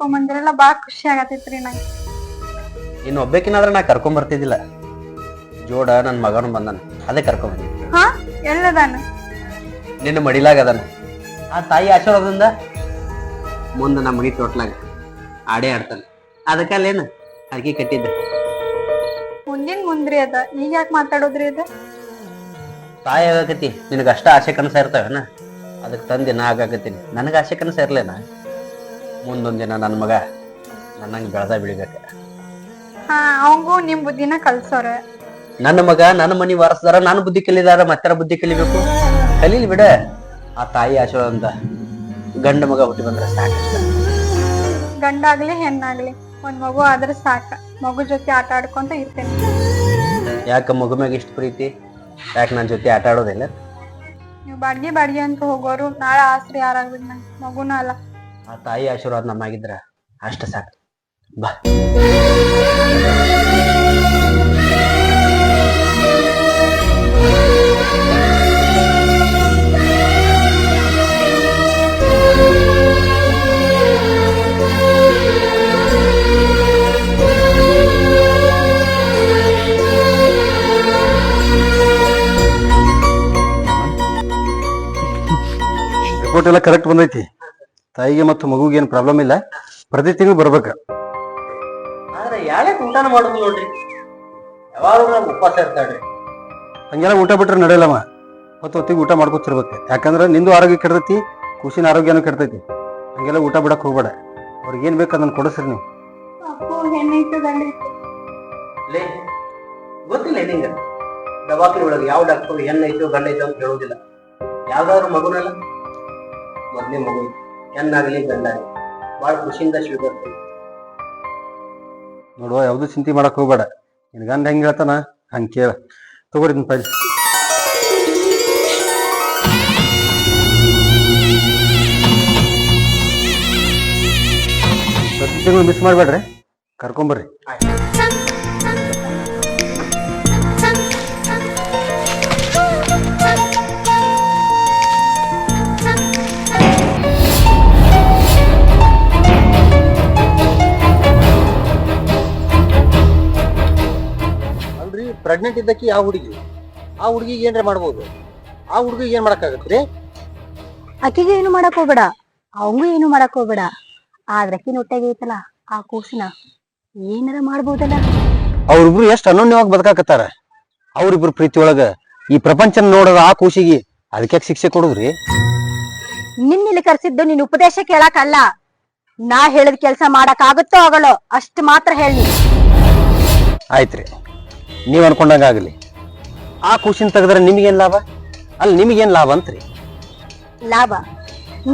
ಕರ್ಕೊಂಡ್ ಬಂದಿರಲ್ಲ ಬಾಳ ಖುಷಿ ಆಗತೈತ್ರಿ ನಂಗೆ. ಇನ್ನು ಒಬ್ಬೇಕಿನಾದ್ರೆ ನಾ ಕರ್ಕೊಂಡ್ ಬರ್ತಿದ್ದಿಲ್ಲ ಜೋಡ ನನ್ನ ಮಗನು ಬಂದನ ಅದೇ ಕರ್ಕೊಂಡ್ ಬಂದಿದ್ದೆ ಹಾ ಎಲ್ಲದಾನ? ನಿನ್ನ ಮಡಿಲಾಗ ಅದನ ಆ ತಾಯಿ ಆಶೀರ್ವಾದದಿಂದ ಮುಂದೆ ನಮ್ಮ ಮನಿ ತೋಟ್ಲಾಗ ಆಡೆ ಆಡ್ತಾನೆ. ಅದಕ್ಕಲ್ಲೇನು ಅರ್ಗಿ ಕಟ್ಟಿದ್ದೆ. ಮುಂದಿನ ಮುಂದ್ರಿ ಅದ. ಈಗ ಯಾಕೆ ಮಾತಾಡೋದ್ರಿ ಅದ ತಾಯಿ ಆಗಕತಿ ನಿನಗೆ ಅಷ್ಟ ಆಸೆ ಕನಸ ಇರ್ತಾವೇನ? ಅದಕ್ಕೆ ತಂದೆ ನಾ ಆಗಾಕತ್ತೀನಿ. ನನಗೆ ಆಸೆ ಕನಸ ಇರ್ಲೇನ? ಮುಂದೊಂದ್ ದಿನ ನನ್ನ ಮಗ ನನ್ನಂಗೆ ಬೆಳೆದ ಬೆಳಿಬೇಕು. ಹಾ ಅವಂಗೂ ನಿಮ್ ಬುದ್ಧಿನ ಕಲ್ಸೋರ. ನನ್ನ ಮಗ ನನ್ನ ಮನಿ ವಾರಸ್ದಾರ ನಾನು ಬುದ್ಧಿ ಕಲಿದಾರ ಮತ್ತಾರ ಬುದ್ಧಿ ಕಲಿಬೇಕು. ಕಲೀಲಿ ಬಿಡ ಆ ತಾಯಿ ಆಶೀರ್ವಾದ ಅಂತ ಗಂಡ ಮಗ ಹುಟ್ಟಿ ಬಂದ್ರೆ ಸಾಕಷ್ಟ ಗಂಡಾಗ್ಲಿ ಹೆಣ್ಣಾಗ್ಲಿ ಒಂದ್ ಮಗು ಆದ್ರೆ ಸಾಕ. ಮಗು ಜೊತೆ ಆಟ ಆಡ್ಕೊಂತ ಇರ್ತೇನೆ. ಯಾಕೆ ಮಗು ಮ್ಯಾಗ ಇಷ್ಟು ಪ್ರೀತಿ? ಯಾಕೆ ನನ್ನ ಜೊತೆ ಆಟ ಆಡೋದಿಲ್ಲ? ನೀವು ಬಾಡ್ಗೆ ಬಾಡ್ಗೆ ಅಂತ ಹೋಗೋರು ನಾಳೆ ಆಸ್ರಿ ಯಾರಾಗ್ಬೇಕು ನಂಗೆ ಮಗುನ ಅಲ್ಲ. ಆ ತಾಯಿ ಆಶೀರ್ವಾದ ನಮ್ಮಾಗಿದ್ರ ಅಷ್ಟ ಸಾಕು. ಬಾ. ರಿಪೋರ್ಟ್ ಎಲ್ಲ ಕರೆಕ್ಟ್ ಬಂದೈತಿ. ತಾಯಿಗೆ ಮತ್ತು ಮಗುಗೆ ಏನು ಪ್ರಾಬ್ಲಮ್ ಇಲ್ಲ. ಪ್ರತಿ ತಿಂಗಳು ಬರ್ಬೇಕ. ಆದ್ರೆ ಯಾಳೆ ಊಟನ ಮಾಡೋದು ನೋಡ್ರಿ? ಯಾವಾಗ ಉಪವಾಸ ಇರ್ತಾಳ್ರಿ. ಹಂಗೆಲ್ಲ ಊಟ ಬಿಟ್ರೆ ನಡೆಯಲ್ಲಮ್ಮ. ಹೊತ್ತು ಹೊತ್ತಿಗೆ ಊಟ ಮಾಡ್ಕೊತಿರ್ಬೇಕು. ಯಾಕಂದ್ರೆ ನಿಂದು ಆರೋಗ್ಯ ಕೆಡ್ತೈತಿ ಖುಷಿನ ಆರೋಗ್ಯನೂ ಕೆಡ್ತೈತಿ. ಹಂಗೆಲ್ಲ ಊಟ ಬಿಡಕ್ ಹೋಗ್ಬೇಡ. ಅವ್ರಿಗೆ ಏನ್ ಬೇಕು ಅದನ್ನ ಕೊಡಿಸ್ರಿ ನೀವು. ಲೇ ಗೊತ್ತಿಲ್ಲ ನಿಂಗ. ದವಾಖಾನೆ ಒಳಗೆ ಯಾವ ಡಾಕ್ಟರ್ ಹೆಣ್ಣೈತೋ ಗಂಡೈತೋ ಅಂತ ಹೇಳೋದಿಲ್ಲ. ಯಾವ್ದಾದ್ರು ಮಗುನಲ್ಲ? ಮೊದ್ಲೇ ಮಗು. ಹೆಣ್ಣಾಗ್ಲಿ ಬೆಳ್ಳಾಗಲಿ ಬಹಳ ಖುಷಿಯಿಂದ ಸ್ವೀಕರಿಸ್ತೀವಿ ನೋಡುವ ಯಾವುದು ಚಿಂತೆ ಮಾಡಕ್ ಹೋಗ್ಬೇಡ. ನಿನ್ ಗಂಡ ಹೆಂಗ್ ಹೇಳ್ತಾನ ಹಂಗೆ ಕೇಳ. ತಗೋರಿ ಪೈ ಪೈಲ್. ಪ್ರತಿ ತಿಂಗಳು ಮಿಸ್ ಮಾಡ್ಬೇಡ್ರಿ ಕರ್ಕೊಂಬರ್ರಿ ಅಲ್ರಿ ಪ್ರೆಗ್ನೆಂಟ್ ಇದ್ದಕ್ಕೆ ಆ ಹುಡುಗಿ? ಆ ಹುಡುಗಿಗೆ ಏನ್ರ ಮಾಡ್ಬೋದು? ಆ ಹುಡುಗಿಗೆ ಏನ್ ಮಾಡಕ್ಕಾಗತ್ರಿ ಆಕೆಗೆ ಏನು ಮಾಡಕ್ ಹೋಗ್ಬೇಡ. ಅವಂಗೂ ಏನು ಮಾಡಕ್ ಹೋಗ್ಬೇಡ. ಆದ್ರೆ ಅಕ್ಕಿನ ಹೊಟ್ಟೆಗೆ ಐತಲ್ಲ ಆ ಕೂಸಿನ ಏನಾರ ಮಾಡ್ಬೋದಲ್ಲ? ಅವ್ರಿಬ್ರು ಎಷ್ಟ್ ಅನನ್ಯವಾಗಿ ಬದುಕಾಕತ್ತಾರ? ಅವ್ರಿಬ್ರು ಪ್ರೀತಿ ಒಳಗ ಈ ಪ್ರಪಂಚನ ನೋಡದ ಆ ಕೂಸಿಗೆ ಅದಕ್ಕೆ ಶಿಕ್ಷೆ ಕೊಡುದ್ರಿ? ನಿನ್ನಿಲ್ಲಿ ಕರ್ಸಿದ್ದು ನಿನ್ ಉಪದೇಶ ಕೇಳಕ್ಕಲ್ಲ ನಾ ಹೇಳಿದ ಕೆಲ್ಸ ಮಾಡಕ್ ಆಗುತ್ತೋ ಆಗಲ್ಲೋ ಅಷ್ಟ್ ಮಾತ್ರ ಹೇಳಿ ಆಯ್ತ್ರಿ. ನೀವ್ ಅನ್ಕೊಂಡಂಗೆ ಆಗಲಿ. ಆ ಖುಷಿನ ತೆಗೆದ್ರೆ ನಿಮಗೇನು ಲಾಭ? ಅಲ್ಲಿ ನಿಮಗೇನು ಲಾಭ ಅಂತ್ರಿ? ಲಾಭ.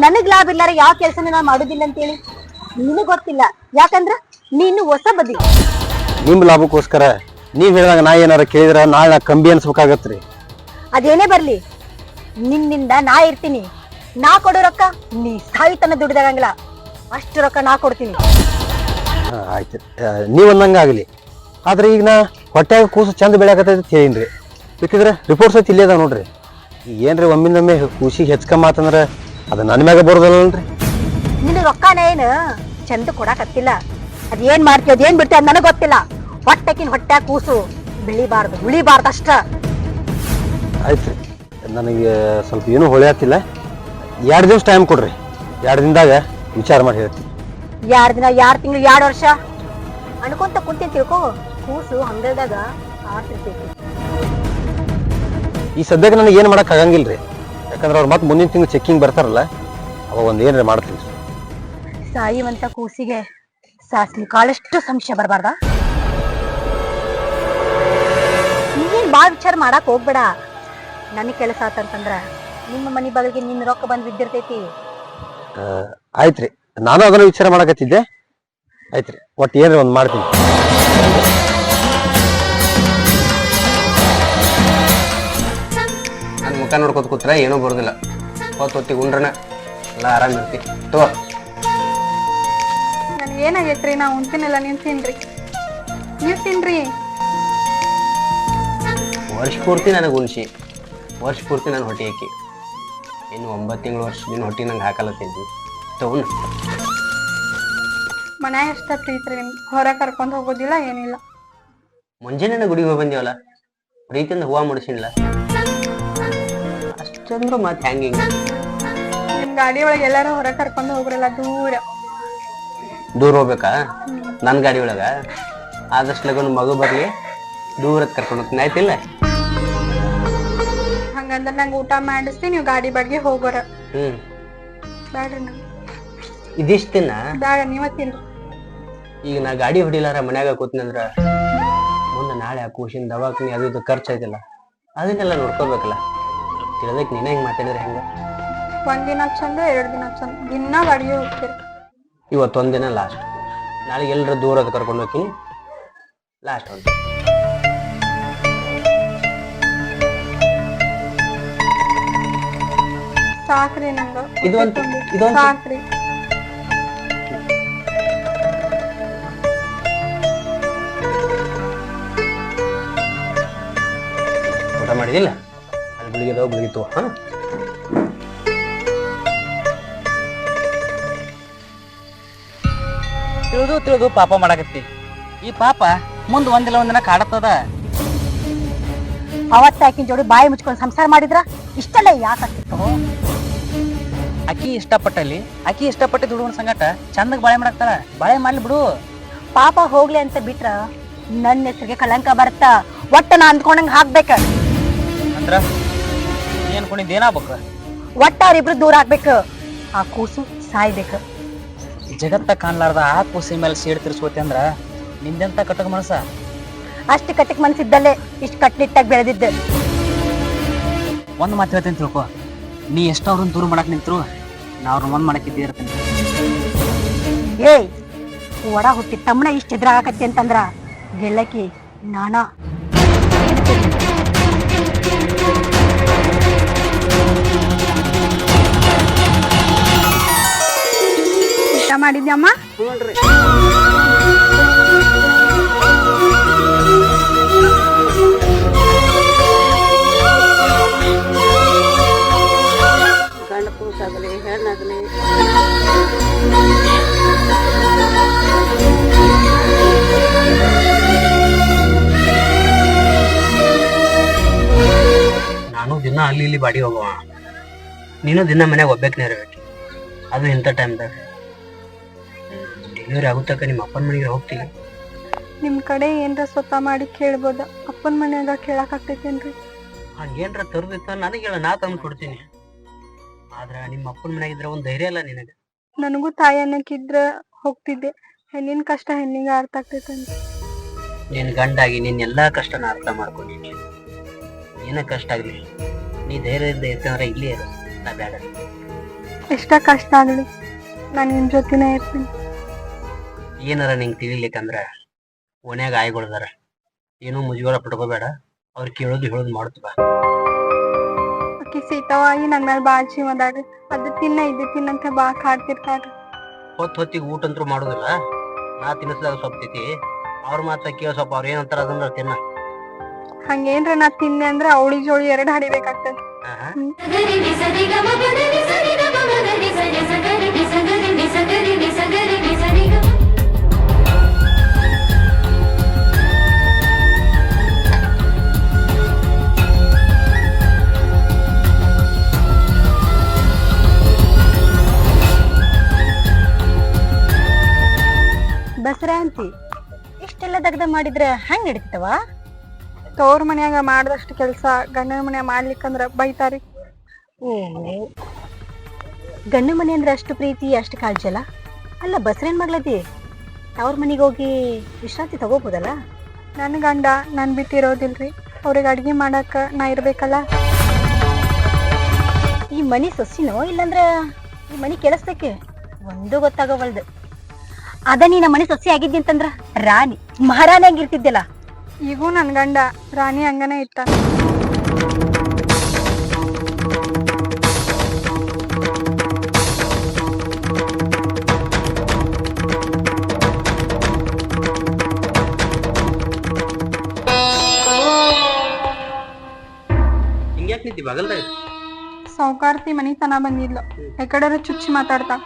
ನನಗ್ ಲಾಭ ಇಲ್ಲಾರ ಯಾವ ಕೆಲಸ ನಾ ಮಾಡುದಿಲ್ಲ ಅಂತೇಳಿ? ನಿನಗ್ ಗೊತ್ತಿಲ್ಲ. ಯಾಕಂದ್ರ ನೀನು ಹೊಸ ಬದಿ. ನಿಮ್ಮ ಲಾಭಕ್ಕೋಸ್ಕರ ನೀವು ಹೇಳಿದಾಗ ನಾ ಏನಾರ ಕೇಳಿದ್ರೆ ನಾಳೆ ನಾ ಕಂಬಿ ಅನ್ಸ್ಬೇಕಾಗತ್ರಿ. ಅದೇನೇ ಬರಲಿ? ನಿನ್ನಿಂದ ನಾ ಇರ್ತೀನಿ. ನಾ ಕೊಡೋ ರೊಕ್ಕ ನೀ ಸಾಯಿತನ ದುಡಿದಾಗಂಗಿಲ್ಲ. ಅಷ್ಟು ರೊಕ್ಕ ನಾ ಕೊಡ್ತೀನಿ. ಆಯ್ತು. ನೀವು ಅಂದಂಗಾಗಲಿ ಅಂದಂಗ ಆಗಲಿ. ಆದ್ರೆ ಈಗ ನಾ ಹೊಟ್ಯಾಗ ಕೂಸು ಚಂದ ಬೆಳೆಯಕತ್ತೈತಿ ಹೇಳಿನ್ರಿ. ಬೇಕಿದ್ರೆ ರಿಪೋರ್ಟ್ಸ್ ಐತಿ ಇಲ್ಲೇ ಅದಾವ ನೋಡ್ರಿ. ಏನ್ರಿ ಒಮ್ಮಿಂದೊಮ್ಮೆ ಕೂಸಿಗೆ ಹೆಚ್ಕಮ್ಮ ಆತಂದ್ರ ಅದು ನನ್ನ ಮ್ಯಾಗ ಬರೋದಲ್ಲನ್ರಿ. ನಿನ್ನ ರೊಕ್ಕನ ಏನು? ಚಂದ ಕೊಡಕತ್ತಿಲ್ಲ. ಅದೇನ್ ಮಾಡ್ತೀವಿ ಅದೇನ್ ಏನ್ ಬಿಡ್ತೀವಿ ಅದು ನನಗೆ ಗೊತ್ತಿಲ್ಲ. ಹೊಟ್ಟೆಕಿನ ಹೊಟ್ಟೆ ಕೂಸು ಬೆಳಿಬಾರ್ದು ಉಳಿಬಾರ್ದು ಅಷ್ಟ. ಆಯ್ತು ರೀ ನನಗೆ ಸ್ವಲ್ಪ ಏನೂ ಹೊಳೆಯತ್ತಿಲ್ಲ ಎರಡು ದಿವಸ ಟೈಮ್ ಕೊಡ್ರಿ. ಎರಡು ದಿನದಾಗ ವಿಚಾರ ಮಾಡಿ ಹೇಳ್ತೀನಿ. ಎರಡು ದಿನ ಯಾರು ತಿಂಗಳು ಎರಡು ವರ್ಷ? ಅನ್ಕೊಂತ ಕುಂತೀನಿ ತಿಳ್ಕೊ. ಕೂಸು ಹಂಗಲ್ದಾಗ ಆರ್ತಿರ್ತೈತಿ ಈ ಸದ್ಯಕ್ಕೆ ನನಗೆ ಏನು ಮಾಡಕ್ ಆಗಂಗಿಲ್ಲ ರೀ ಯಾಕಂದ್ರೆ ಅವ್ರು ಮತ್ತೆ ಮುಂದಿನ ತಿಂಗಳು ಚೆಕ್ಕಿಂಗ್ ಬರ್ತಾರಲ್ಲ ಅವಾಗ ಒಂದು ಏನಾರ ಮಾಡ್ತೀನಿ. ಸಾಯಿವಂತ ಕೂಸಿಗೆ ಸಾಸ್ಲಿ ಕಾಳಷ್ಟು ಸಂಶಯ ಬರಬಾರ್ದ? ನೀನ್ ಭಾಳ ವಿಚಾರ ಮಾಡಕ್ ಹೋಗ್ಬೇಡ. ನನಗೆ ಕೆಲಸ ಆತಂತಂದ್ರ ನಿಮ್ಮ ಮನೆ ಬಾಗಿಲಿಗೆ ನಿನ್ನ ರೊಕ್ಕ ಬಂದು ಬಿದ್ದಿರ್ತೈತಿ. ಆಯ್ತು ರೀ ನಾನು ಅದನ್ನ ವಿಚಾರ ಮಾಡಕತ್ತಿದ್ದೆ. ಆಯ್ತು ರೀ ಒಟ್ಟು ಏನ್ರಿ ಒಂದು ಮಾಡ್ತೀನಿ. ಮುಖ ನೋಡ್ಕೊತ ಕೂತ್ರೆ ಏನೂ ಬರೋದಿಲ್ಲ. ಹೊತ್ತು ಹೊತ್ತಿಗೆ ಉಂಡ್ರನ ಎಲ್ಲ ಆರಾಮ್ ಇರ್ತಿ. ತೋ ನನಗೆ ಏನಾಗೈತ್ರಿ? ನಾ ಉಣ್ತೀನಿಲ್ಲ ನೀವು ತಿನ್ರಿ. ನೀವ್ ತಿನ್ರಿ. ವರ್ಷ ಪೂರ್ತಿ ನನಗೆ ಉಣ್ಸಿ. ವರ್ಷ ಪೂರ್ತಿ ನಾನು ಹೊಟ್ಟೆ ಹಾಕಿ ಇನ್ನು ಒಂಬತ್ತು ತಿಂಗಳು ವರ್ಷ ನಿನ್ನ ಹೊಟ್ಟೆ ನಂಗೆ ಹಾಕಲತ್ತೀನಿ ತಗೊಂಡು ಮನ್ಯಾಗ ಎಷ್ಟ ಪ್ರೀತಿ ರೀ ನಿಮ್ಗೆ ಹೊರ ಕರ್ಕೊಂಡು ಹೋಗೋದಿಲ್ಲ ಏನಿಲ್ಲ. ಮುಂಜಾನೆ ಗುಡಿಗೆ ಹೋಗಿ ಬಂದೇವಲ್ಲ? ಪ್ರೀತಿಯಿಂದ ಹೂವ ಮುಡಿಸಿಲ್ಲ ಅಷ್ಟಂದ್ರು ಮತ್ತೆ ಹ್ಯಾಂಗಿಂಗ್ ಹಿಂಗ? ನಿಮ್ ಗಾಡಿ ಒಳಗೆ ಎಲ್ಲಾರು ಹೊರ ಕರ್ಕೊಂಡು ಹೋಗ್ರಲ್ಲ ದೂರ. ದೂರ ಹೋಗ್ಬೇಕಾ? ನನ್ನ ಗಾಡಿ ಒಳಗ? ಆದಷ್ಟು ಲಗನ್ ಮಗು ಬರ್ಲಿ ದೂರಕ್ಕೆ ಕರ್ಕೊಂಡು ಹೋಗ್ತೀನಿ. ಆಯ್ತಿಲ್ಲ? ಹಂಗಂದ್ರ ನಂಗೆ ಊಟ ಮಾಡಿಸ್ತಿ ನೀವು ಗಾಡಿ ಬಾಡಿಗೆ ಹೋಗೋರ. ಹ್ಮ್. ಬೇಡ ನಂಗೆ. ಇದಿಷ್ಟು ದಿನ? ಬೇಡ ನೀವ ತಿನ್ರಿ ಈಗ ನಾ ಗಾಡಿ ಹೊಡಿಲಾರ ಮನ್ಯಾಗ ಕೂತ್ನಂದ್ರ ಮುಂದೆ ನಾಳೆ ಆ ಕೂಸಿನ ದವಾಖಾನಿ ಅದು ಇದು ಖರ್ಚು ಐತಿಲ್ಲ ಅದನ್ನೆಲ್ಲ ನೋಡ್ಕೋಬೇಕಲ್ಲ. ತಿಳ್ದಕ್ ನೀನೇ ಹೆಂಗೆ ಮಾತಾಡಿದ್ರೆ ಹೆಂಗೆ? ಒಂದಿನ ದಿನ ಚಂದ ಎರಡು ದಿನ ಚಂದ. ದಿನ ಬಾಡಿಗೆ ಹೋಗ್ತೀರಿ. ಇವತ್ತೊಂದ್ ದಿನ ಲಾಸ್ಟ್ ನಾಳೆ ಎಲ್ಲರ ದೂರದ ಕರ್ಕೊಂಡು ಹೋಗ್ತೀನಿ. ಲಾಸ್ಟ್ ಒಂದು. ಸಾಕ್ರಿ ನಂಗ ಇದು ಒಂದ್- ಇದೊಂದ್- ಸಾಕ್ರಿ. ಊಟ ಮಾಡಿದಿಲ್ಲ ಅಲ್ಲಿ ಗುಳಿಗೆ ಅದಾವ ಗುಳಿಗೆ ತಗೋ ಹಾ? ತಿಳಿದು ತಿಳಿದು ಪಾಪ ಮಾಡಾಕತ್ತಿ. ಈ ಪಾಪ ಮುಂದೆ ಒಂದಿಲ್ಲ ಒಂದಿನ ಕಾಡತ್ತದ. ಅವತ್ತ ಆಕಿನ ಜೋಡಿ ಬಾಯಿ ಮುಚ್ಕೊಂಡು ಸಂಸಾರ ಮಾಡಿದ್ರ ಇಷ್ಟೆಲ್ಲ ಯಾಕಾಗ್ತಿತ್ತು ಅಕ್ಕಿ ಇಷ್ಟಪಟ್ಟಲ್ಲಿ ಅಕ್ಕಿ ಇಷ್ಟಪಟ್ಟು ದುಡುವನ್ ಸಂಗಟ ಚಂದಗ್ ಬಾಳೆ ಮಾಡಾಕ್ತಾಳ. ಬಾಳೆ ಮಾಡ್ಲಿ ಬಿಡು. ಪಾಪ ಹೋಗ್ಲಿ ಅಂತ ಬಿಟ್ರ ನನ್ನ ಹೆಸರಿಗೆ ಕಳಂಕ ಬರುತ್ತ? ಒಟ್ಟ ನಾ ಅಂದ್ಕೊಂಡಂಗ ಹಾಕ್ಬೇಕ. ಅಂದ್ರ? ನೀ ಅನ್ಕೊಂಡಿದ್ದು ಏನಾಗ್ಬೇಕು? ಒಟ್ಟ ಅವ್ರಿಬ್ರು ದೂರ ಆಗ್ಬೇಕು. ಆ ಕೂಸು ಸಾಯ್ಬೇಕು. ಜಗತ್ತ ಕಾಣ್ಲಾರ್ದ ಆ ಕೂಸಿ ಮೇಲೆ ಸೇಡ್ ತಿರ್ಸ್ಕೋತಿ ಅಂದ್ರ ನಿಂದೆಂತ ಕಟಕ ಮನಸ ಅಷ್ಟು ಕಟ್ಟಿಗೆ ಮನ್ಸಿದ್ದಲ್ಲೇ ಇಷ್ಟು ಕಟ್ನಿಟ್ಟಾಗಿ ಬೆಳೆದಿದ್ದೆ. ಒಂದು ಮಾತು ಹೇಳ್ತೀನಿ ತಿಳ್ಕೊ. ನೀ ಎಷ್ಟ ಅವ್ರನ್ನ ದೂರ ಮಾಡಕ್ ನಿಂತ್ರು ನಾ ಅವ್ರನ್ನ ಒಂದ್ ಮಾಡಕ್ ಇದ್ದೇ ಇರ್ತೀನಿ. ಏಯ್ ಒಡ ಹುಟ್ಟಿ ತಮ್ಮನ ಇಷ್ಟ ಎದುರಾಗತ್ತೆ ಅಂತಂದ್ರ ಗೆಲ್ಲಕಿ ನಾನಾ ಮಾಡಿದ್ಯಮ್ಮ? ಗಂಡ ಕೂಸಾಗಲಿ ಹೆಣ್ಣಾಗಲಿ ನಾನು ದಿನ ಅಲ್ಲಿ ಇಲ್ಲಿ ಬಾಡಿ ಹೋಗುವ. ನೀನು ದಿನ ಮನೆಗೆ ಒಬ್ಬೇಕನೇ ಇರ್ಬೇಕು ಅದು ಇಂಥ ಟೈಮ್ದಾಗ ಡೆಲಿವರಿ ಆಗುತ್ತಕ ನಿಮ್ಮ ಅಪ್ಪನ ಮನೆಗೆ ಹೋಗ್ತೀನಿ ನಿಮ್ಮ ಕಡೆ ಏನರ ಸ್ವತ ಮಾಡಿ ಕೇಳ್ಬೋದ? ಅಪ್ಪನ ಮನ್ಯಾಗ ಕೇಳಕ್ ಆಗ್ತೈತೇನ್ರಿ? ಹಂಗೇನ್ರ ತರದಿತ್ತ? ನನಗೆ ಹೇಳ ನಾ ತಂದು ಕೊಡ್ತೀನಿ. ಆದ್ರೆ ನಿಮ್ಮ ಅಪ್ಪನ ಮನ್ಯಾಗ ಇದ್ರೆ ಒಂದು ಧೈರ್ಯ ಇಲ್ಲ ನಿನಗೆ. ನನಗೂ ತಾಯಿ ಅನ್ನಕ್ಕಿದ್ರ ಹೋಗ್ತಿದ್ದೆ. ಹೆಣ್ಣಿನ ಕಷ್ಟ ಹೆಣ್ಣಿಗೆ ಅರ್ಥ ಆಗ್ತೈತಂತ ನಿನ್ನ ಗಂಡಾಗಿ ನಿನ್ನ ಎಲ್ಲಾ ಕಷ್ಟನ ಅರ್ಥ ಮಾಡ್ಕೊಂಡಿನಿ ಏನ ಕಷ್ಟ ಆಗಲಿ ನೀ ಧೈರ್ಯದಿಂದ ಇರ್ತಂದ್ರೆ ಇಲ್ಲೇ ಇರು ನಾ ಬೇಡ. ಎಷ್ಟ ಕಷ್ಟ ಆಗಲಿ ನಾನು ನಿಮ್ ಜೊತೆನೇ ಇರ್ತೀನಿ. ಏನಾರ ನಿಂಗೆ ತಿಳಿಲಿಕ್ಕಂದ್ರ ಓನ್ಯಾಗ ಆಯ್ಗೊಳ್ದಾರ. ಏನೂ ಮುಜುಗರ ಪಡ್ಕೋಬೇಡ. ಅವ್ರು ಕೇಳೋದು ಹೇಳೋದು ಮಾಡ್ತು ಬಾ. ಆಕಿ ಸೀತಾವಾಗಿ ನನ್ನ ಮೇಲೆ ಬಾಳ್ ಜೀವ ಅದಾಡ್ರಿ ಅದು ತಿನ್ನ ಇದು ತಿನ್ನಂತ ಬಾ ಕಾಡ್ತಿರ್ತಾರ್ರಿ ಹೊತ್ತು ಹೊತ್ತಿಗೆ ಊಟ ಅಂತೂ ಮಾಡೋದಿಲ್ಲ. ನಾ ತಿನ್ನಿಸ್ದಾಗ ಸ್ವಲ್ಪ ತಿತಿ ಅವ್ರ ಮಾತ ಕೇಳ ಸ್ವಲ್ಪ ಅವ್ರ ಏನಂತಾರ ಅದನ್ನ ತಿನ್ನ. ಹಂಗೇನ್ರ ನಾ ತಿನ್ನೆ ಅಂದ್ರೆ ಅವಳಿ ಜೋಳಿ ಎರಡ್ ಹಡಿಬೇಕಾಗ್ತದೆ. ಬಸರ ಅಂತಿ. ಇಷ್ಟೆಲ್ಲ ದಗ್ದ ಮಾಡಿದ್ರೆ ಹೆಂಗ್ ನಡೀತವ ತವ್ರ ಮನ್ಯಾಗ ಮಾಡ್ದಷ್ಟು ಕೆಲಸ ಗಂಡನ ಮನ್ಯಾಗ ಮಾಡ್ಲಿಕ್ಕಂದ್ರ ಬೈತಾರಿ. ಓ ಗಂಡು ಮನೆ ಅಂದ್ರೆ ಅಷ್ಟು ಪ್ರೀತಿ ಅಷ್ಟು ಕಾಳಜಿ ಅಲ್ಲ? ಅಲ್ಲ ಬಸರೇನ್ ಮಾಡ್ಲತಿ ತವ್ರ ಮನೆಗೆ ಹೋಗಿ ವಿಶ್ರಾಂತಿ ತಗೋಬೋದಲ್ಲ? ನನ್ನ ಗಂಡ ನನ್ ಬಿಟ್ಟಿರೋದಿಲ್ರಿ. ಅವ್ರಿಗೆ ಅಡ್ಗೆ ಮಾಡಕ್ಕೆ ನಾ ಇರ್ಬೇಕಲ್ಲ? ಈ ಮನಿ ಸೊಸಿನೋ ಇಲ್ಲಂದ್ರ ಈ ಮನಿ ಕೆಲಸಕ್ಕೆ ಒಂದು ಗೊತ್ತಾಗವಲ್ದು. ಅದ ನೀ ನಮ್ಮ ಮನೆ ಸೊಸಿ ಆಗಿದ್ದಿ ಅಂತಂದ್ರ? ರಾಣಿ ಮಹಾರಾಣಿ ಆಗಿರ್ತಿದ್ದಿಲ್ಲ ಈಗೂ ನನ್ ಗಂಡ ರಾಣಿ ಹಂಗನೇ ಇತ್ತ. ಹಿಂಗ್ಯಾಕ್ ನಿಂತಿ ಬಗಲ್ದಾಗ? ಸೌಕಾರ್ತಿ ಮನಿತನ ಬಂದಿದ್ಲು. ಯಾಕಡೆ ಚುಚ್ಚಿ ಮಾತಾಡ್ತಾ.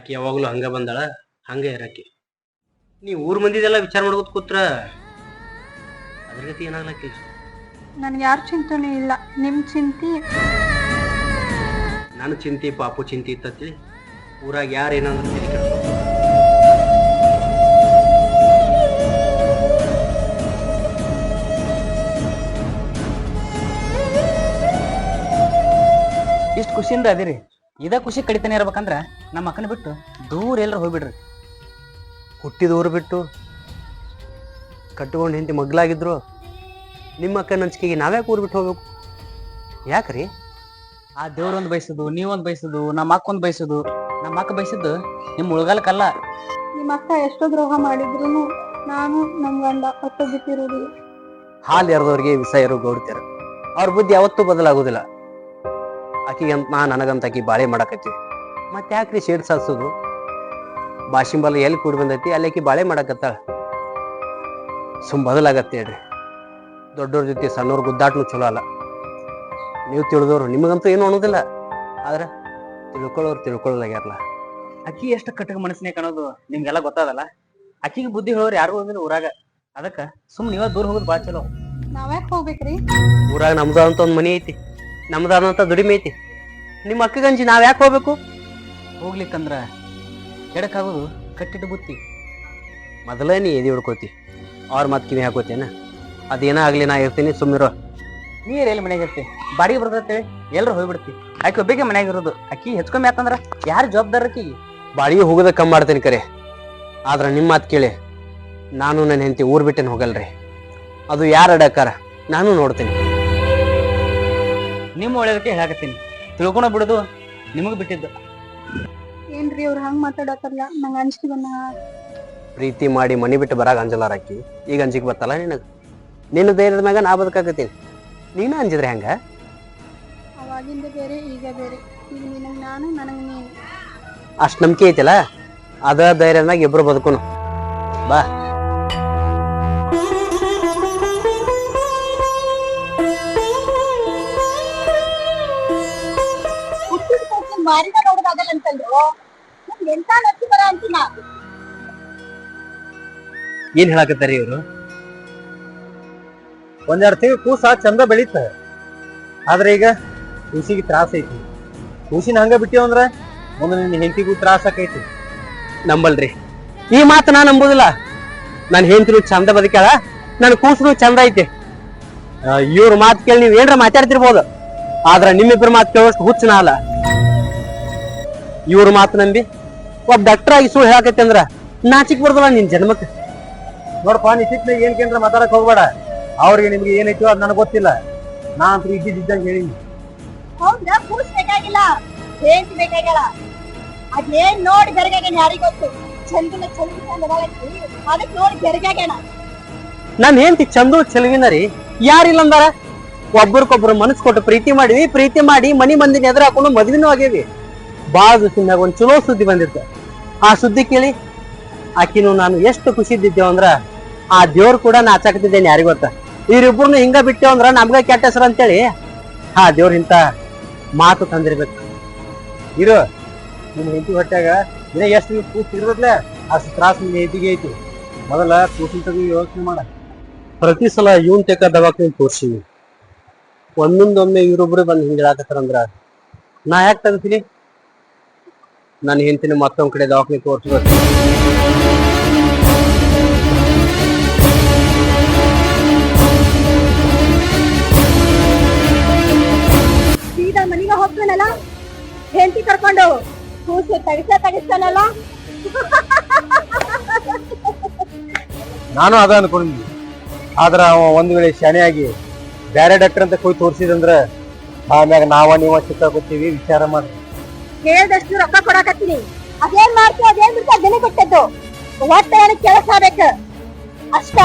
ಆಕಿ ಯಾವಾಗಲೂ ಹಂಗ ಬಂದಾಳ ಹಂಗ ಇರಾಕಿ ನೀ ಊರ್ ಮಂದಿದೆಲ್ಲ ವಿಚಾರ ಮಾಡ್ಕೋತ ಕೂತ್ರ ಅದ್ರ ಗತಿ ಏನಾಗ್ಲಕ್ಕಿಲ್ಲ ನನ್ಗೆ ಯಾರ ಚಿಂತನೆ ಇಲ್ಲ ನಿಮ್ ಚಿಂತೆ? ನನ್ನ ಚಿಂತಿ ಪಾಪು ಚಿಂತಿ ಇತ್ತತಿ ಊರಾಗ ಯಾರು ಏನಂದ್ರೆ ತಲೆ. ಇಷ್ಟು ಖುಷಿಯಿಂದ ಅದಿರಿ ಇದ ಖುಷಿ ಕಡಿತಾನೆ ಇರ್ಬೇಕಂದ್ರ ನಮ್ಮ ಅಕ್ಕನ ಬಿಟ್ಟು ದೂರ ಎಲ್ಲರೂ ಹೋಗ್ಬಿಡ್ರಿ. ಹುಟ್ಟಿದ ಊರು ಬಿಟ್ಟು ಕಟ್ಕೊಂಡು ಹಿಂದೆ ಮಗ್ಲಾಗಿದ್ರು ನಿಮ್ಮ ಅಕ್ಕನ ಹಂಚಿಕೆಗೆ ನಾವ್ಯಾಕೆ ಊರು ಬಿಟ್ಟು ಹೋಗ್ಬೇಕು. ಯಾಕ್ರಿ? ಆ ದೇವ್ರೊಂದು ಬಯಸುದು ನೀವೊಂದು ಬಯಸುದು ನಮ್ಮ ಅಕ್ಕ ಒಂದು ಬಯಸುದು. ನಮ್ಮ ಅಕ್ಕ ಬಯಸಿದ್ದು ನಿಮ್ಮ ಉಳ್ಗಾಲಕ್ಕಲ್ಲ ನಿಮ್ಮ ಅಕ್ಕ ಎಷ್ಟೋ ದ್ರೋಹ ಮಾಡಿದ್ರು ನಾನು ನಮ್ ಗಂಡ ಒಟ್ಟು ಬಿಟ್ಟಿರೋದಿಲ್ಲ ಹಾಲು ಎರದವ್ರಿಗೆ ವಿಷ ಇರೋ ಗೌಡ್ತಾರ ಅವ್ರ ಬುದ್ಧಿ ಯಾವತ್ತೂ ಬದಲಾಗೋದಿಲ್ಲ. ಆಕಿಗಂತ ನಾ ನನಗಂತ ಆಕಿ ಬಾಳೆ ಮಾಡಕತ್ತೀವಿ ಮತ್ತೆ ಯಾಕ್ರಿ ಶೇಡ್ ಸಾಸೋದು ಬಾಶಿಂಬಲ್ಲ ಎಲ್ಲಿ ಕೂಡಿ ಬಂದೈತಿ ಅಲ್ಲಿ ಆಕಿ ಬಾಳೆ ಮಾಡಾಕತ್ತಾಳ. ಸುಮ್ ಬದಲಾಗತ್ತೆ ಹೇಳ್ರಿ. ದೊಡ್ಡವ್ರ ಜೊತೆ ಸಣ್ಣವ್ರ ಗುದ್ದಾಟ್ನು ಚಲೋ ಅಲ್ಲ. ನೀವು ತಿಳಿದವ್ರು ನಿಮಗಂತೂ ಏನು ಅನ್ನೋದಿಲ್ಲ. ಆದ್ರೆ ತಿಳ್ಕೊಳ್ಳೋರು ತಿಳ್ಕೊಳ್ಳಲಾಗ್ಯಾರಲ್ಲ ಅಕ್ಕಿ ಎಷ್ಟು ಕಟ್ಟಕ ಮನಸ್ಸಿನೇ ಕಾಣೋದು? ನಿಮ್ಗೆಲ್ಲ ಗೊತ್ತಾದಲ್ಲ? ಅಕ್ಕಿಗೆ ಬುದ್ಧಿ ಹೇಳೋರು ಯಾರು ಹೋಗಿಲ್ಲ ಊರಾಗ. ಅದಕ್ಕ ಸುಮ್ ನೀವ ದೂರ ಹೋಗೋದು ಭಾಳ ಚಲೋ. ನಾವ್ಯಾಕ್ ಹೋಗ್ಬೇಕ್ರಿ? ಊರಾಗ ನಮ್ದು ಅಂತ ಒಂದು ಮನಿ ಐತಿ. ನಮ್ದಾದಂತ ದುಡಿಮೆ ಐತಿ. ನಿಮ್ಮ ಅಕ್ಕಗಂಜಿ ನಾವು ಯಾಕೆ ಹೋಗ್ಬೇಕು? ಹೋಗ್ಲಿಕ್ಕಂದ್ರ ಎಡಕಾಗೋದು ಕಟ್ಟಿಟ್ಟು ಬುತ್ತಿ. ಮೊದಲೇ ನೀ ಎದಿ ಹುಡ್ಕೋತಿ. ಅವ್ರ ಮಾತು ಕಿವಿ ಹಾಕೋತೇನ? ಅದೇನ ಆಗ್ಲಿ ನಾ ಇರ್ತೀನಿ ಸುಮ್ಮಿರೋ ನೀರು ಎಲ್ಲಿ ಮನೆಗೆ ಇರ್ತಿ? ಬಾಡಿಗೆ ಬರ್ತೈತೆ ಎಲ್ಲರೂ ಹೋಗ್ಬಿಡ್ತಿ. ಆಕೆ ಒಬ್ಬಿಗೆ ಮನ್ಯಾಗ ಇರೋದು. ಅಕ್ಕಿ ಹೆಚ್ಕೊಮ್ಮೆ ಆತಂದ್ರ ಯಾರು ಜವಾಬ್ದಾರ ಆಕಿಗೆ ಬಾಡಿಗೆ ಹೋಗೋದ ಕಮ್ಮಿ ಮಾಡ್ತೇನೆ ಕರೆ. ಆದ್ರೆ ನಿಮ್ಮ ಮಾತು ಕೇಳಿ. ನಾನು ನನ್ನ ಹೆಂಡತಿ ಊರ್ ಬಿಟ್ಟೇನೆ ಹೋಗಲ್ರಿ. ಅದು ಯಾರು ಅಡಕಾರ? ನಾನು ನೋಡ್ತೀನಿ. ನಿಮ್ಮ ಒಳ್ಳೇದಕ್ಕೆ ಹೇಳಾಕತ್ತೀನಿ. ತಿಳ್ಕೊಂಡ ಬಿಡುದು ನಿಮಗ್ ಬಿಟ್ಟಿದ್ದು. ಏನ್ರಿ ಅವ್ರು ಹಂಗ್ ಮಾತಾಡತ್ತಲ್ಲ ನಂಗ ಅಂಜಿಕೆ ಬಂದ ಪ್ರೀತಿ ಮಾಡಿ ಮನಿ ಬಿಟ್ಟು ಬರಾಗ ಅಂಜಲಾರ ಅಕ್ಕಿ ಈಗ ಅಂಜಿಕೆ ಬತ್ತಲ್ಲ ನಿನಗ? ನಿನ್ನ ಧೈರ್ಯದ ಮ್ಯಾಗ ನಾ ಬದುಕಾಕತ್ತೀನಿ. ನೀನು ಅಂಜಿದ್ರೆ ಹೆಂಗ? ಅವಾಗಿಂದ ಬೇರೆ ಈಗ ಬೇರೆ. ಈಗ ನಿನಗ್ ನಾನು ನನಗ್ ನೀನು. ಅಷ್ಟ ನಂಬಿಕೆ ಐತಲ್ಲ? ಅದ ಧೈರ್ಯದ ಮ್ಯಾಗ ಇಬ್ರು ಬದುಕುನು. ಬಾ. ಏನ್ ಹೇಳಕತ್ತಾರಿ ಇವ್ರು? ಒಂದೆರಡು ತಿಂಗಳು ಕೂಸ ಚಂದ ಬೆಳೀತ. ಆದ್ರೆ ಈಗ ಕೂಸಿಗೆ ತ್ರಾಸ ಐತಿ. ಕೂಸಿನ ಹಂಗ ಬಿಟ್ಟಿವ ಅಂದ್ರ ಮುಂದೆ ನಿನ್ನ ಹೆಂಡತಿಗೂ ತ್ರಾಸ ಆಕೈತಿ. ನಂಬಲ್ರಿ. ಈ ಮಾತು ನಾ ನಂಬುದಿಲ್ಲ. ನನ್ ಹೆಂಡತಿನೂ ಚಂದ ಬದುಕ್ಯಾಳ, ನನ್ ಕೂಸನು ಚಂದ ಐತಿ. ಇವ್ರ ಮಾತು ಕೇಳಿ ನೀವ್ ಏನ್ರ ಮಾತಾಡ್ತಿರ್ಬೋದು. ಆದ್ರ ನಿಮ್ಮಿಬ್ಬರ ಮಾತು ಕೇಳೋಷ್ಟು ಹುಚ್ಚ ಅಲ್ಲ. ಇವ್ರ ಮಾತು ನಂಬಿ. ಒಬ್ಬ ಡಾಕ್ಟರ್ ಆಗಿ ಸುಳ್ಳು ಹೇಳಕತ್ತೆ ಅಂದ್ರ ನಾಚಿಕ್ ಬರ್ದಲ್ಲ ನಿನ್ ಜನ್ಮಕ್ಕೆ ನೋಡಪ್ಪ ನೀ ಸಿಟ್ನ ಏನ್ ಕೇಂದ್ರ ಮಾತಾಡಕ್ ಹೋಗ್ಬೇಡ. ಅವ್ರಿಗೆ ನಿಮ್ಗೆ ಏನೈತೋ ಅದ್ ನನಗೆ ಗೊತ್ತಿಲ್ಲ. ನಾ ಅಂತೂ ಇದ್ದಿದ್ದಂಗೆ ಹೇಳಿನಿ ಹೌದಾ ಕೂಸ್ ಬೇಕಾಗಿಲ್ಲ. ಏನ್ ಬೇಕಾಗಿಲ್ಲ ಅದೇನ್ ನೋಡಿ ಬೆರಗಾಗೇನ ಯಾರಿಗ್ ಗೊತ್ತು? ಚಂದನ ಚಂದ ಚಂದ ಅದಕ್ಕೆ ನೋಡಿ ಬೆರಗಾಗೇನ ನನ್ ಹೆಂಡತಿ ಚಂದು ಚೆಲುವಿನ ರೀ. ಯಾರಿಲ್ಲ ಅಂದಾರ? ಒಬ್ಬರಿಗೊಬ್ರು ಮನಸ್ ಕೊಟ್ಟು ಪ್ರೀತಿ ಮಾಡಿವಿ ಪ್ರೀತಿ ಮಾಡಿ ಮನಿ ಮಂದಿನ ಎದುರು ಹಾಕೊಂಡು ಮದ್ವಿನೂ ಆಗೇವಿ ಬಾಳ ದಿವಸದಾಗ ಒಂದ್ ಚಲೋ ಸುದ್ದಿ ಬಂದಿತ್ತು. ಆ ಸುದ್ದಿ ಕೇಳಿ ಆಕಿನೂ ನಾನು ಎಷ್ಟು ಖುಷಿ ಇದ್ದಿದ್ದೆ ಅಂದ್ರ, ಆ ದೇವ್ರು ಕೂಡ ನಾಚಾಕತಿದ್ದೇನೆ ಯಾರಿಗೂ ಗೊತ್ತ? ಇವ್ರಿಬ್ರನ್ನ ಹಿಂಗ ಬಿಟ್ಟೇವ ಅಂದ್ರ ನಮ್ಗ ಕೆಟ್ಟ ಹೆಸರು ಅಂತೇಳಿ ಆ ದೇವ್ರ ಇಂತ ಮಾತು ತಂದಿರ್ಬೇಕು. ಇರು ನಿಮ್ಮ ಹೆಂಡತಿ ಹೊಟ್ಯಾಗ ಇನ್ನ ಎಷ್ಟು ಕೂಸ್ ಇರೋದ್ಲೆ ಅಷ್ಟು ತ್ರಾಸ ನಿನ್ನ ಹೆಂಡತಿಗೆ ಐತಿ. ಮೊದಲ ಕೂಸಿನ ಯೋಚನೆ ಮಾಡ. ಪ್ರತಿ ಸಲ ಇವನ್ ತೆಕ್ಕ ದವಾಖಾನೆ ತೋರ್ಸಿವಿ. ಒಂದೊಂದೊಮ್ಮೆ ಇವರೊಬ್ರು ಬಂದು ಹಿಂಗೆ ಹೇಳಾಕತ್ತಾರಂದ್ರ ನಾ ಯಾಕೆ ತೆಗಿತೀನಿ ನನ್ನ ಹೆಂಡತಿನ ಮತ್ತೊಂದ್ ಕಡೆ ದವಾಖಾನೆ ತೋರಿಸ್ಬೇಕು ಸೀದಾ ಮನೆಗೆ ಹೋಗ್ತಾನಲ್ಲ? ಹೆಂಡತಿ ಕರ್ಕೊಂಡು ಕೂಸು ತಗಿಸ ತಗಿಸ್ತಾನಲ್ಲ ನಾನು ಅದ ಅನ್ಕೊಂಡಿದ್ದೆ. ಆದ್ರ ಅವ ಒಂದ್ ವೇಳೆ ಶಾಣೆಯಾಗಿ ಬೇರೆ ಡಾಕ್ಟರ್ ಅಂತ ಹೋಗಿ ತೋರಿಸಿದಂದ್ರ ಆಮ್ಯಾಗ ನಾವ ನೀವ ಚಿಕ್ಕಾಕೊತೀವಿ ವಿಚಾರ ಮಾಡಿ ಕೇಳ್ದಷ್ಟು ರೊಕ್ಕ ಕೊಡಾಕತ್ತೀನಿ. ಅದೇನ್ ಮಾಡ್ತೀವಿ ಅದೇನ್ ಬಿಡ್ತಿ ಅದನ್ನೇ ಕೊಟ್ಟದ್ದು. ಒಟ್ಟ ನನಗ್ ಕೆಲಸ ಬೇಕ ಅಷ್ಟ?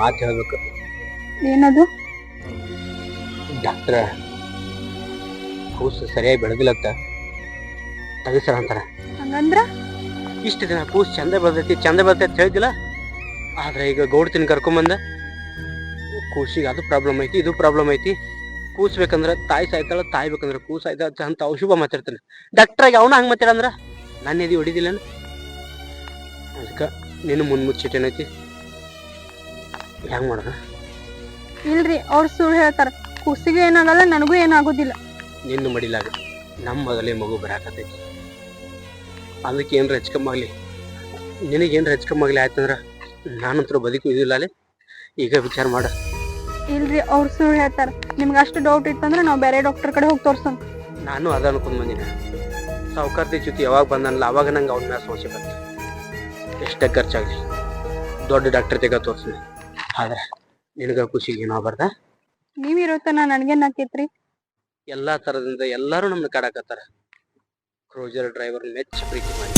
ಮಾತು ಹೇಳ್ಬೇಕು. ಏನದು? ಡಾಕ್ಟ್ರ ಕೂಸು ಸರಿಯಾಗಿ ಬೆಳೆದಿಲ್ಲತ್ತ ತೆಗಿಸ್ರ ಅಂತಾರೆ ಹಂಗಂದ್ರ? ಇಷ್ಟು ದಿನ ಕೂಸು ಚಂದ ಬರ್ತೈತಿ ಚಂದ ಬರ್ತೈತಿ ಅಂತ ಹೇಳಿದಿಲ್ಲ ಆದ್ರೆ ಈಗ ಗೌಡ್ತಿನ ಕರ್ಕೊಂಬಂದ ಕೂಸಿಗೆ ಅದು ಪ್ರಾಬ್ಲಮ್ ಐತಿ ಇದು ಪ್ರಾಬ್ಲಮ್ ಐತಿ. ಕೂಸ್ ಬೇಕಂದ್ರ ತಾಯಿ ಸಾಯ್ತಾಳ ತಾಯಿ ಬೇಕಂದ್ರೆ ಕೂಸ್ ಆಯ್ತಾಳ ಅಂತ ಔಷಧ ಮಾತಾಡ್ತಾನೆ. ಡಾಕ್ಟ್ರಾಗಿ ಅವನ ಹಂಗ ಮಾತಾಡಂದ್ರ? ನನ್ನ ಎದಿ ಹೊಡಿದಿಲ್ಲ ಅದಕ್ಕೆ ನಿನ್ನ ಮುನ್ಮುಚ್ಚಿಟ್ಟೇನೈತಿ ಹೆಂಗ್ ಮಾಡೋಣ ಇಲ್ರಿ ಅವ್ರು ಸುಳ್ಳು ಹೇಳ್ತಾರ. ಕೂಸಿಗೂ ಏನಾಗಲ್ಲ ನನಗೂ ಏನಾಗೋದಿಲ್ಲ. ನಿನ್ನ ಮಡಿಲಾಗ ನಮ್ಮ ಮೊದಲೇ ಮಗು ಬರಾಕತೈತಿ ಅದಕ್ಕೆ ಏನ್ರ ಹೆಚ್ಕಮ್ಮಾಗ್ಲಿ ನಿನಗೇನ್ರ ಹೆಚ್ಕಮ್ಮಾಗ್ಲಿ ಆಯ್ತಂದ್ರೆ ನಾನಂತರೂ ಬದುಕು ಇದಿಲ್ಲ ಅಲ್ಲಿ ಈಗ ವಿಚಾರ ಮಾಡ. ಇಲ್ರಿ ಅವ್ರು ಸುಳ್ಳು ಹೇಳ್ತಾರ. ನಿಮ್ಗೆ ಅಷ್ಟು ಡೌಟ್ ಇತ್ತಂದ್ರೆ ನಾವು ಬೇರೆ ಡಾಕ್ಟರ್ ಕಡೆ ಹೋಗಿ ತೋರ್ಸೋಣ. ನಾನು ಅದ ಅನ್ಕೊಂಡ್ ಬಂದಿನ. ಸಾವುಕಾರ್ತಿ ಜೊತೆ ಯಾವಾಗ ಬಂದನಲ್ಲ ಅವಾಗ ನಂಗೆ ಅವ್ನ ಮ್ಯಾಲ ಸಮಸ್ಯೆ ಬಂತು. ಎಷ್ಟೇ ಖರ್ಚಾಗಲಿ ದೊಡ್ಡ ಡಾಕ್ಟರ್ ತೆಗ ತೋರಿಸ್ತೀನಿ ಆದ್ರೆ ನಿನಗೆ ಖುಷಿಗೆ ಏನೋ ಬರ್ದ ನೀವ್ ತನ ನನ್ಗೇನ್ ಆಕೇತ್ರಿ ಎಲ್ಲಾ ತರದಿಂದ ಎಲ್ಲಾರು ನಮ್ನ ಕಾಡಾಕತ್ತಾರ. ಕ್ರೋಜರ್ ಡ್ರೈವರ್ ಮೆಚ್ಚ ಪ್ರೀತಿ ಮಾಡಿ.